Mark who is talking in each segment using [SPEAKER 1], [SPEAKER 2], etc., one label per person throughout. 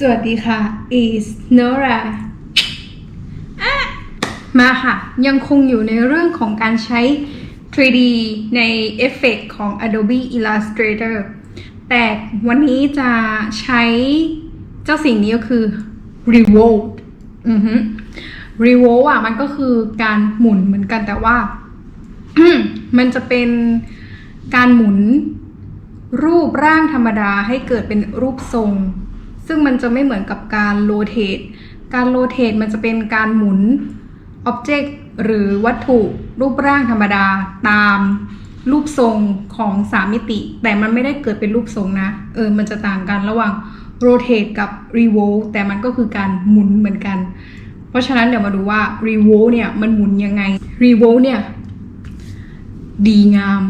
[SPEAKER 1] สวัสดีค่ะ is Nora มาค่ะ ยังคงอยู่ในเรื่องของการใช้ 3D ในเอฟเฟกของ Adobe Illustrator แต่วันนี้จะใช้เจ้าสิ่งนี้ก็คือ Revolve อือฮึ Revolve อะมันก็คือการหมุนเหมือนกันแต่ว่า มันจะเป็นการหมุนรูปร่างธรรมดาให้เกิดเป็นรูปทรง ซึ่งมันจะไม่เหมือนกับการโรเตทการโรเตทมันจะเป็นการหมุนอ็อบเจกต์หรือวัตถุรูปร่างธรรมดาตามรูปทรงของสามมิติ แต่มันไม่ได้เกิดเป็นรูปทรงนะ เออ มันจะต่างกันระหว่างโรเตทกับรีโวแต่มันก็คือการหมุนเหมือนกัน เพราะฉะนั้นเดี๋ยวมาดูว่ารีโวเนี่ยมันหมุนยังไงรีโวเนี่ยดีงาม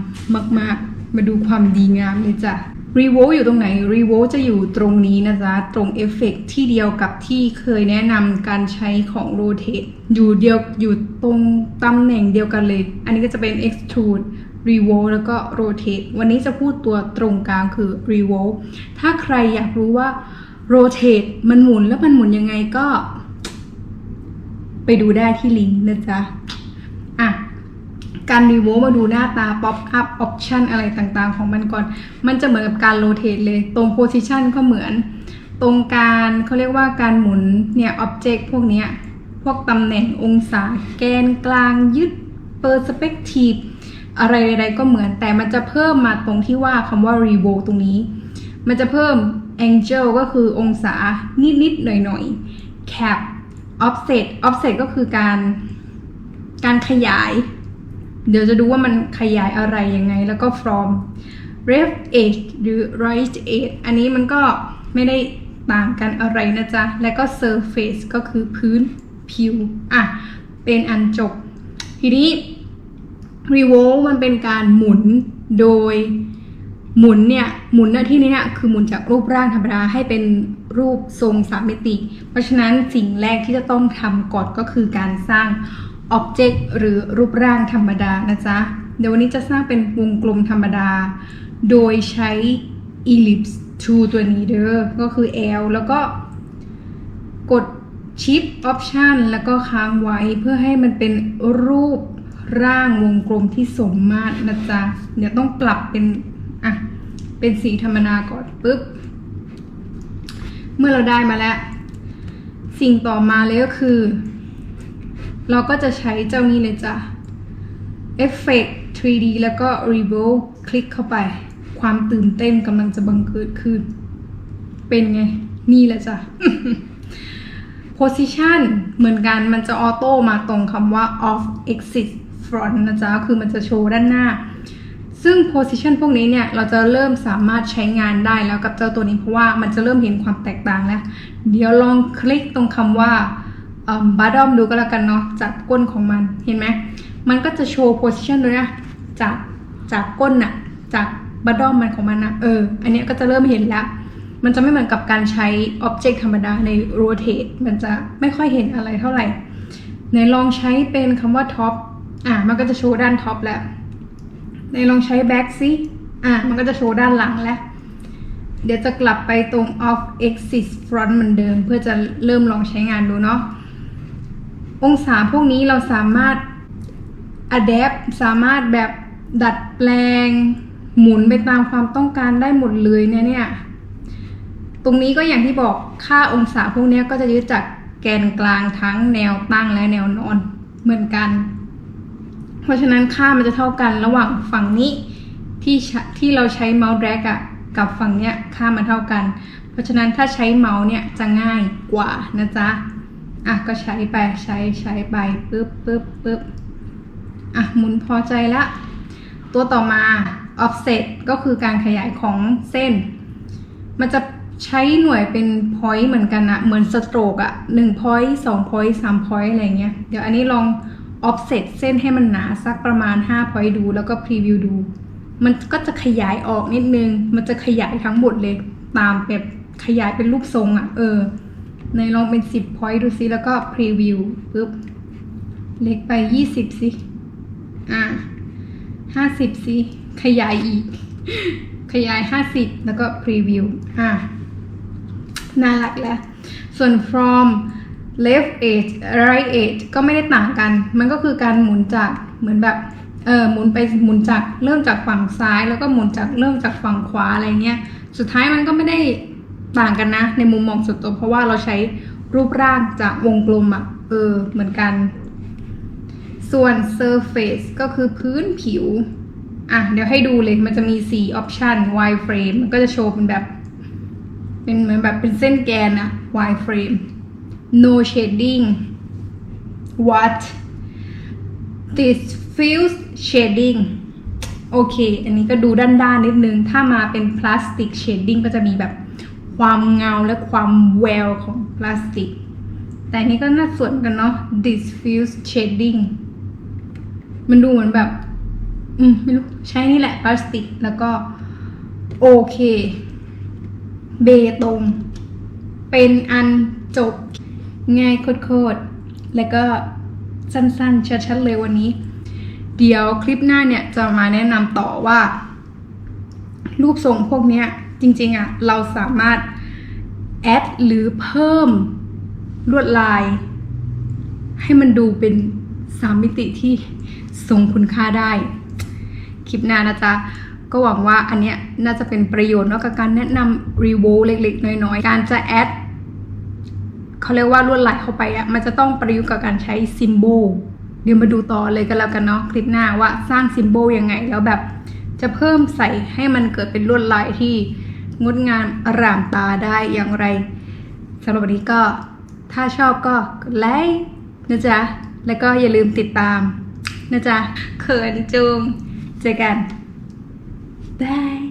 [SPEAKER 1] มาก ๆ มาดูความดีงามเลยจ้ะ รีโวอยู่ตรงไหนรีโวจะอยู่ตรงนี้นะจ๊ะ ตรงเอฟเฟกที่เดียวกับที่เคยแนะนำการใช้ของ Rotate อยู่เดียวอยู่ตรงตำแหน่งเดียวกันเลย อันนี้ก็จะเป็น Extrude Revolve แล้วก็ Rotate วันนี้จะพูดตัวตรงกลางคือ Revolve ถ้าใครอยากรู้ว่า Rotate มันหมุนแล้วมันหมุนยังไงก็ ไปดูได้ที่ลิงก์นะจ๊ะ การรีโวมาดูหน้าตาป๊อปอัพออปชันอะไรต่างๆ ของมันก่อน มันจะเหมือนกับการโรเตทเลย ตรงโพซิชันก็เหมือน ตรงการเขาเรียกว่าการหมุนเนี่ยอ็อบเจกต์พวกนี้พวกตำแหน่งองศาแกนกลางยึดเปอร์สเปกทีฟอะไรใดๆก็เหมือนแต่มันจะเพิ่มมาตรงที่ว่าคำว่า r e v o ตรงนี้ มันจะเพิ่ม angle ก็คือองศานิดๆหน่อยๆ cap offset offset ก็คือการการขยาย เดี๋ยวจะดูว่ามันขยายอะไรยังไง แล้วก็ from left edge หรือ right edge อันนี้มันก็ไม่ได้ต่างกันอะไรนะจ๊ะ แล้วก็ surface ก็คือพื้นผิว อะ เป็นอันจบ ทีนี้ revolve มันเป็นการหมุนโดยหมุนเนี่ยหมุนหน้าที่นี้เนี่ยคือหมุนจากรูปร่างธรรมดาให้เป็นรูปทรงสามมิติ เพราะฉะนั้นสิ่งแรกที่จะต้องทำก่อนก็คือการสร้าง อ็อบเจกต์หรือรูปร่างธรรมดานะจ๊ะ เดี๋ยววันนี้จะสร้างเป็นวงกลมธรรมดา โดยใช้ ellipse tool ตัวนี้เด้อ ก็คือ L แล้วก็กด shift option แล้วก็ค้างไว้เพื่อให้มันเป็นรูปร่างวงกลมที่สมมาตรนะจ๊ะ เดี๋ยวต้องปรับเป็น อะ เป็นสีธรรมดาก่อนปุ๊บ เมื่อเราได้มาแล้ว สิ่งต่อมาเลยก็คือ เราก็จะใช้เจ้านี้เลยจ้ะ Effect 3D แล้วก็ Revolve คลิกเข้าไป ความตื่นเต้นกำลังจะบังเกิดขึ้น เป็นไง นี่แหละจ้ะ Position เหมือนกันมันจะออโต้มาตรงคำว่า off exit front นะจ๊ะ คือมันจะโชว์ด้านหน้า ซึ่ง position พวกนี้เนี่ย เราจะเริ่มสามารถใช้งานได้แล้วกับเจ้าตัวนี้เพราะว่ามันจะเริ่มเห็นความแตกต่างแล้ว เดี๋ยวลองคลิกตรงคำว่า บาร์ดอมดูก็แล้วกันเนาะจากก้นของมันเห็นไหมมันก็จะโชว์ position ด้วยนะจากจากก้นน่ะจากบาร์ดอมมันของมันนะเออ อันนี้ก็จะเริ่มเห็นแล้ว มันจะไม่เหมือนกับการใช้ object ธรรมดาใน rotate มันจะไม่ค่อยเห็นอะไรเท่าไหร่ในลองใช้เป็นคำว่า top อะมันก็จะโชว์ด้าน top แล้วในลองใช้ back ซิอะมันก็จะโชว์ด้านหลังแล้ว เดี๋ยวจะกลับไปตรง off axis front เหมือนเดิม เพื่อจะเริ่มลองใช้งานดูเนาะ องศาพวกนี้เราสามารถ adapt สามารถแบบดัดแปลง หมุนไปตามความต้องการได้หมดเลยเนี่ยเนี่ย ตรงนี้ก็อย่างที่บอกค่าองศาพวกนี้ก็จะยึดจากแกนกลางทั้งแนวตั้งและแนวนอนเหมือนกัน เพราะฉะนั้นค่ามันจะเท่ากันระหว่างฝั่งนี้ที่ที่เราใช้เมาส์แดกอะกับฝั่งเนี้ยค่ามันเท่ากัน เพราะฉะนั้นถ้าใช้เมาส์เนี่ยจะง่ายกว่านะจ๊ะ อะก็ใช้ไปใช้ใช้ไปปึ๊บปึ๊บปึ๊บอะหมุนพอใจละ ตัวต่อมา offset ก็คือการขยายของเส้น มันจะใช้หน่วยเป็น point เหมือนกันอะเหมือน stroke อะหนึ่ง point สอง point สาม point อะไรเงี้ย เดี๋ยวอันนี้ลอง offset เส้นให้มันหนาสักประมาณ 5 point ดู แล้วก็ preview ดู มันก็จะขยายออกนิดนึง มันจะขยายทั้งหมดเลย ตามแบบขยายเป็นรูปทรงอะเออ ในลองเป็น10 point ดูซิแล้วก็ preview ปุ๊บ เล็กไป20สิบซิอะ50สิบซิขยายอีก ขยาย50แล้วก็ preview อะน่ารักแล้ว ส่วน from left edge right edge ก็ไม่ได้ต่างกัน มันก็คือการหมุนจากเหมือนแบบเออหมุนไปหมุนจากเริ่มจากฝั่งซ้าย แล้วก็หมุนจากเริ่มจากฝั่งขวาอะไรเงี้ย สุดท้ายมันก็ไม่ได้ ต่างกันนะ ในมุมมองส่วนตัวเพราะว่าเราใช้รูปร่างจากวงกลมอะเออ เหมือนกัน ส่วน surface ก็คือพื้นผิว อะ เดี๋ยวให้ดูเลยมันจะมี 4 option wide frame มันก็จะโชว์เป็นแบบ เป็นเหมือนแบบเป็นเส้นแกนอะ wide frame no shading what diffuse shading โอเค อันนี้ก็ดูด้านๆนิดนึง ถ้ามาเป็นพลาสติกเชดดิ้งก็จะมีแบบ ความเงาและความแววของพลาสติก แต่นี้ก็น่าสวนกันเนาะ diffuse shading มันดูเหมือนแบบ อืม ไม่รู้ ใช้นี่แหละพลาสติก แล้วก็ โอเค เบตง เป็นอันจบ ง่ายโคตรๆ แล้วก็สั้นๆ ชัดๆ เลยวันนี้ เดี๋ยวคลิปหน้าเนี่ยจะมาแนะนำต่อว่า รูปทรงพวกเนี้ย จริงๆอะเราสามารถแอดหรือเพิ่มลวดลาย ให้มันดูเป็นสามมิติที่ทรงคุณค่าได้ คลิปหน้านะจ๊ะ ก็หวังว่าอันเนี้ยน่าจะเป็นประโยชน์นอะกับการแนะนำรีโวเล็กๆ น้อยๆ การจะแอดเขาเรียกว่าลวดลายเข้าไปอะมันจะต้องประยุกต์กับการใช้ซิมโบลเดี๋ยวมาดูต่อเลยกันแล้วกันเนาะคลิปหน้าว่าสร้างซิมโบลยังไงแล้วแบบจะเพิ่มใส่ให้มันเกิดเป็นลวดลายที่ งดงามอร่ามตาได้อย่างไรสำหรับวันนี้ก็ถ้าชอบก็กดไลค์นะจ๊ะ แล้วก็อย่าลืมติดตามนะจ๊ะเขินจุงเจอกันบาย